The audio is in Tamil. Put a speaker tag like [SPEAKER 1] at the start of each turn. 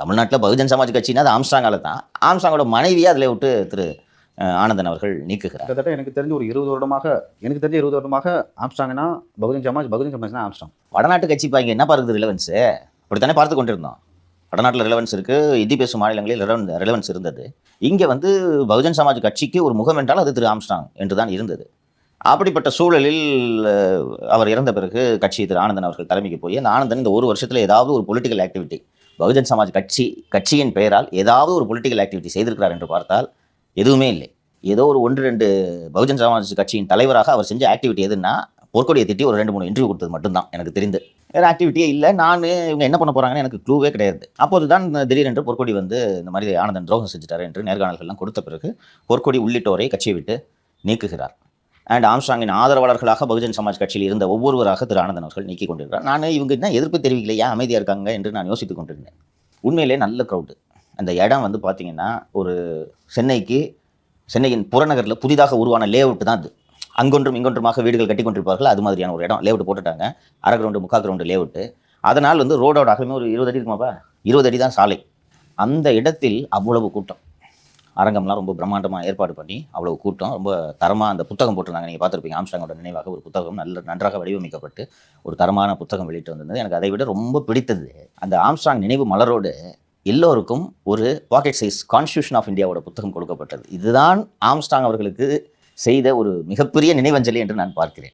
[SPEAKER 1] தமிழ்நாட்டில் பகுஜன் சமாஜ் கட்சினா அது ஆம்ஸ்டாங்கால தான். ஆம்ஸ்டாங்கோட மனைவியை அதில் விட்டு திரு ஆனந்தன் அவர்கள் நீக்குகிறார்.
[SPEAKER 2] கிட்டத்தட்ட எனக்கு தெரிஞ்ச ஒரு இருபது வருடமாக எனக்கு தெரிஞ்ச இருபது வருடமாக ஆம்ஸ்டாங்னா பகுஜன் சமாஜ் பகுஜன் சமாஜ்னா ஆம்ஸ்டாங்
[SPEAKER 1] வடநாட்டு கட்சி இப்போ இங்கே என்ன பார்க்குது ரிலவன்ஸு அப்படித்தானே பார்த்து கொண்டிருந்தோம். வடநாட்டில் ரிலவன்ஸ் இருக்குது இந்தி பேசும் மாநிலங்களில் ரிலவன்ஸ் இருந்தது. இங்கே வந்து பகுஜன் சமாஜ் கட்சிக்கு ஒரு முகம் என்றால் அது திரு ஆம்ஸ்டாங் என்று தான் இருந்தது. அப்படிப்பட்ட சூழலில் அவர் இறந்த பிறகு கட்சி திரு ஆனந்தன் அவர்கள் தலைமைக்கு போய் அந்த ஆனந்தன் இந்த ஒரு வருஷத்தில் ஏதாவது ஒரு பொலிட்டிக்கல் ஆக்டிவிட்டி பகுஜன் சமாஜ் கட்சி கட்சியின் பெயரால் ஏதாவது ஒரு பொலிட்டிக்கல் ஆக்டிவிட்டி செய்திருக்கிறார் என்று பார்த்தால் எதுவுமே இல்லை. ஏதோ ஒரு ஒன்று ரெண்டு பகுஜன் சமாஜ் கட்சியின் தலைவராக அவர் செஞ்ச ஆக்டிவிட்டி எதுன்னா பொற்கொடியை திட்டி ஒரு ரெண்டு மூணு இன்டர்வியூ கொடுத்தது மட்டும்தான் எனக்கு தெரிந்து. வேறு ஆக்டிவிட்டியே இல்லை. நான் இவங்க என்ன பண்ண போகிறாங்கன்னு எனக்கு க்ளூவே கிடையாது. அப்போது தான் திடீரென்று பொற்கொடி வந்து இந்த மாதிரி ஆனந்தன் துரோகம் செஞ்சிட்டார் என்று நேர்காணல்கள்லாம் கொடுத்த பிறகு பொற்கொடி உள்ளிட்டோரை கட்சியை விட்டு நீக்குகிறார். அண்ட் ஆம்ஸ்டாங்கின் ஆதரவாளர்களாக பகுஜன் சமாஜ் கட்சியில் இருந்த ஒவ்வொருவராக திரு ஆனந்தன் அவர்கள் நீக்கிக் கொண்டிருக்கிறார். நான் இவங்க என்ன எதிர்ப்பு தெரிவிக்கல ஏன் அமைதியாக இருக்காங்க என்று நான் யோசித்துக் கொண்டிருந்தேன். உண்மையிலே நல்ல க்ரௌடு அந்த இடம் வந்து பார்த்தீங்கன்னா ஒரு சென்னைக்கு சென்னையின் புறநகரில் புதிதாக உருவான லேஅவுட் தான் அது. அங்கொன்றும் இங்கொன்றுமாக வீடுகள் கட்டி கொண்டிருப்பார்கள். அது மாதிரியான ஒரு இடம். லேஅவுட் போட்டுட்டாங்க. அரை கிரவுண்டு முக்கால் கிரவுண்டு லேஅவுட்டு அதனால் வந்து ரோடோட அகலமே ஒரு இருபது அடி இருக்குமாப்பா? இருபது அடி தான் சாலை. அந்த இடத்தில் அவ்வளவு கூட்டம். அரங்கம்லாம் ரொம்ப பிரம்மாண்டமாக ஏற்பாடு பண்ணி அவ்வளவு கூட்டம். ரொம்ப தரமாக அந்த புத்தகம் போட்டிருந்தாங்க. நீங்கள் பார்த்துருப்பீங்க ஆம்ஸ்டாங்கோட நினைவாக ஒரு புத்தகம் நல்ல நன்றாக வடிவமைக்கப்பட்டு ஒரு தரமான புத்தகம் வெளியிட்டு வந்திருந்தது. எனக்கு அதை விட ரொம்ப பிடித்தது. அந்த ஆம்ஸ்டாங் நினைவு மலரோடு எல்லோருக்கும் ஒரு பாக்கெட் சைஸ் கான்ஸ்டியூஷன் ஆஃப் இந்தியாவோட புத்தகம் கொடுக்கப்பட்டது. இதுதான் ஆம்ஸ்டாங் அவர்களுக்கு செய்த ஒரு மிகப்பெரிய நினைவஞ்சலி என்று நான் பார்க்கிறேன்.